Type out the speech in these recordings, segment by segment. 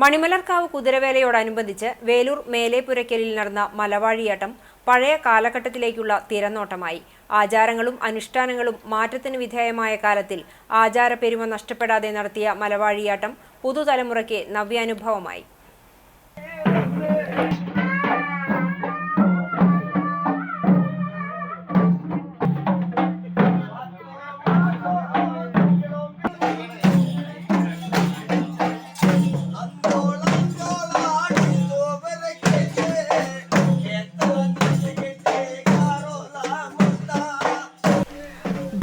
മണിമലർക്കാവ് കുതിരവേലയോടനുബന്ധിച്ച് വേലൂർ മേലേപുരയ്ക്കലിൽ നടന്ന മലവാഴിയാട്ടം പഴയ കാലഘട്ടത്തിലേക്കുള്ള തിരനോട്ടമായി. ആചാരങ്ങളും അനുഷ്ഠാനങ്ങളും മാറ്റത്തിന് വിധേയമായ കാലത്തിൽ ആചാരപ്പെരുമ നഷ്ടപ്പെടാതെ നടത്തിയ മലവാഴിയാട്ടം പുതുതലമുറയ്ക്ക് നവ്യാനുഭവമായി.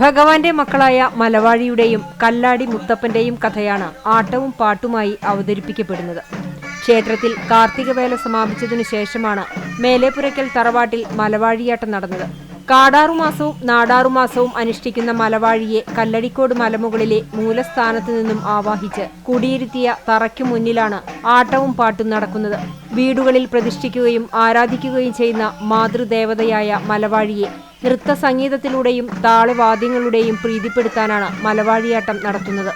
ഭഗവാന്റെ മക്കളായ മലവാഴിയുടെയും കല്ലാടി മുത്തപ്പന്റെയും കഥയാണ് ആട്ടവും പാട്ടുമായി അവതരിപ്പിക്കപ്പെടുന്നത്. ക്ഷേത്രത്തിൽ കാർത്തികവേല സമാപിച്ചതിനു ശേഷമാണ് മേലേപ്പുരയ്ക്കൽ തറവാട്ടിൽ മലവാഴിയാട്ടം നടന്നത്. കാടാറുമാസവും നാടാറുമാസവും അനുഷ്ഠിക്കുന്ന മലവാഴിയെ കല്ലടിക്കോട് മലമുകളിലെ മൂലസ്ഥാനത്ത് നിന്നും ആവാഹിച്ച് കുടിയിരുത്തിയ തറയ്ക്കു മുന്നിലാണ് ആട്ടവും പാട്ടും നടക്കുന്നത്. വീടുകളിൽ പ്രതിഷ്ഠിക്കുകയും ആരാധിക്കുകയും ചെയ്യുന്ന മാതൃദേവതയായ മലവാഴിയെ നൃത്തസംഗീതത്തിലൂടെയും താളവാദ്യങ്ങളുടെയും പ്രീതിപ്പെടുത്താനാണ് മലവാഴിയാട്ടം നടത്തുന്നത്.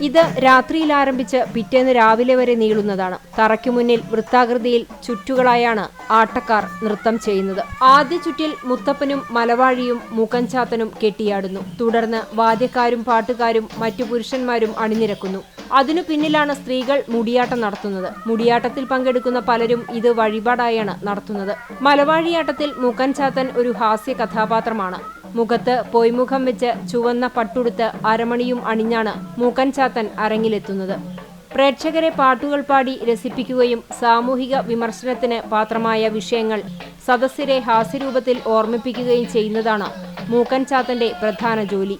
ഇത് രാത്രിയിൽ ആരംഭിച്ച് പിറ്റേന്ന് രാവിലെ വരെ നീളുന്നതാണ്. തറയ്ക്കു മുന്നിൽ വൃത്താകൃതിയിൽ ചുറ്റുകളായാണ് ആട്ടക്കാർ നൃത്തം ചെയ്യുന്നത്. ആദ്യ ചുറ്റിൽ മുത്തപ്പനും മലവാഴിയും മൂക്കൻചാത്തനും കെട്ടിയാടുന്നു. തുടർന്ന് വാദ്യക്കാരും പാട്ടുകാരും മറ്റു പുരുഷന്മാരും അണിനിരക്കുന്നു. അതിനു പിന്നിലാണ് സ്ത്രീകൾ മുടിയാട്ടം നടത്തുന്നത്. മുടിയാട്ടത്തിൽ പങ്കെടുക്കുന്ന പലരും ഇത് വഴിപാടായാണ് നടത്തുന്നത്. മലവാഴിയാട്ടത്തിൽ മൂക്കൻചാത്തൻ ഒരു ഹാസ്യ കഥാപാത്രമാണ്. മുഖത്ത് പൊയ്മുഖം വെച്ച് ചുവന്ന പട്ടുടുത്ത് അരമണിയും അണിഞ്ഞാണ് മൂക്കൻ ചാത്തൻ അരങ്ങിലെത്തുന്നത്. പ്രേക്ഷകരെ പാട്ടുകൾ പാടി രസിപ്പിക്കുകയും സാമൂഹിക വിമർശനത്തിന് പാത്രമായ വിഷയങ്ങൾ സദസ്യരെ ഹാസ്യരൂപത്തിൽ ഓർമ്മിപ്പിക്കുകയും ചെയ്യുന്നതാണ് മൂക്കൻ ചാത്തന്റെ പ്രധാന ജോലി.